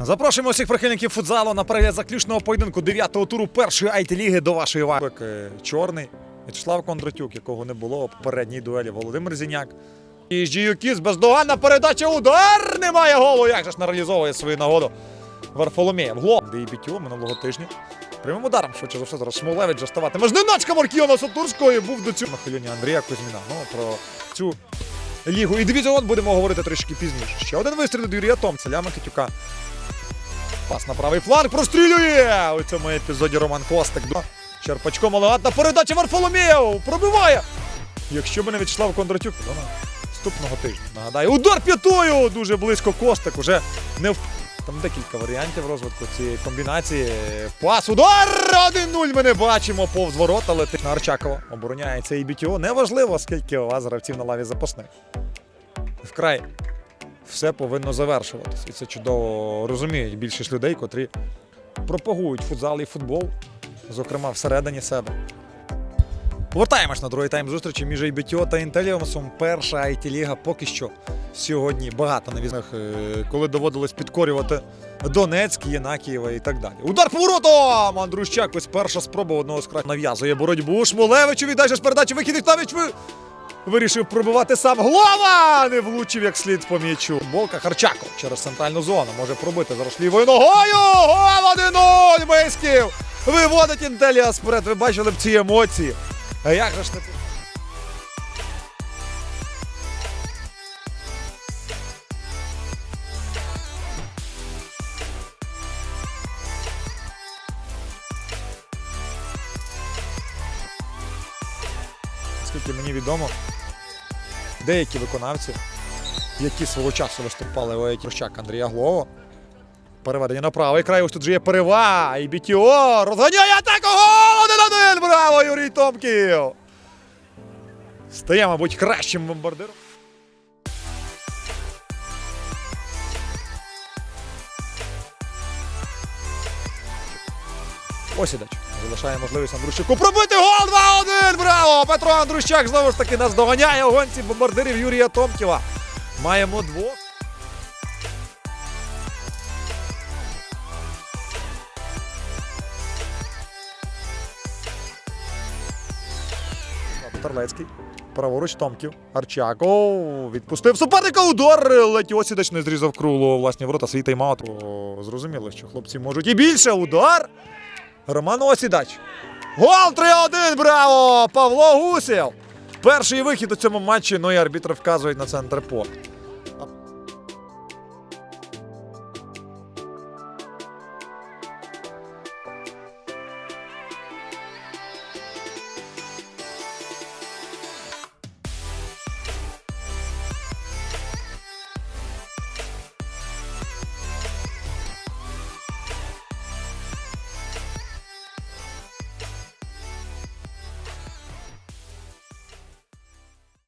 Запрошуємо всіх прихильників футзалу на перегляд заключного поєдинку 9-го туру першої IT-ліги до вашої уваги. Е, Чорний, Вячеслав Кондратюк, якого не було у попередній дуелі. Володимир Зіняк. І Жіюкіс бездоганна передача. Удар! Немає голу. Як же ж не реалізовує свою нагоду. Варфоломєєв. Гло. Де і бітьо минулого тижня. Прямим ударом, швидше за все, зараз Смолевич вже ставатиме. Ждиначка Маркіона Сатурської був до цього. Нахиляння Андрія Кузьміна. Ну, про цю лігу. І дивізіон будемо говорити трішки пізніше. Ще один вистріл від Юрія Томця, Ляма Китюка. Пас на правий фланг прострілює! У цьому епізоді Роман Костик. Черпачком елегантна передача Варфоломєєв! Пробиває! Якщо б не Вячеслав Кондратюк, то наступного тижня. Нагадаю, удар п'ятою! Дуже близько Костик. Уже не в... Там декілька варіантів розвитку цієї комбінації. Пас, удар! 1-0 ми не бачимо повз ворота, летить на Арчакова. Обороняється і БТО. Неважливо, скільки у вас гравців на лаві запасних. Вкрай все повинно завершуватися. І це чудово розуміють більшість людей, котрі пропагують футзал і футбол, зокрема всередині себе. Повертаємось на другий тайм зустрічі між IBTO та Інтеліумсом. Перша IT-ліга поки що сьогодні багато навісних, коли доводилось підкорювати Донецьк, Єнакієва і так далі. Удар поворотом! Андрущак, ось перша спроба одного з край нав'язує боротьбу. Шмулевичу віддача з передачі вихід Віктавіч ви... Вирішив пробивати сам Глова! Не влучив як слід по м'ячу. Болка Харчаков через центральну зону може пробити зараз лівою ногою. Гол 1-0! Мисків! Виводить Інтеліас вперед. Ви бачили б ці емоції. А як же ж не Наскільки мені відомо, деякі виконавці, які свого часу виступали у Прощак Андрія Глова. Переведення на правий край. Ось тут же є перева. І БТО розганяє атаку. Гол 1-1. Браво, Юрій Томків. Стає, мабуть, кращим бомбардиром. Ось і Осідач залишає можливість Андрущаку пробити гол 2-1! Браво! Петро Андрущак знову ж таки нас доганяє у гонці бомбардирів Юрія Томківа. Маємо двох. Терлецький. Праворуч Томків. Арчаков відпустив суперника удар. Ледь Осідач не зрізав крулу власні ворота. Свій тайм-аут. Зрозуміло, що хлопці можуть і більше. Удар. Роман Осідач. Гол 3-1. Браво! Павло Гусєв. Перший вихід у цьому матчі. Ну і арбітр вказують на центр по.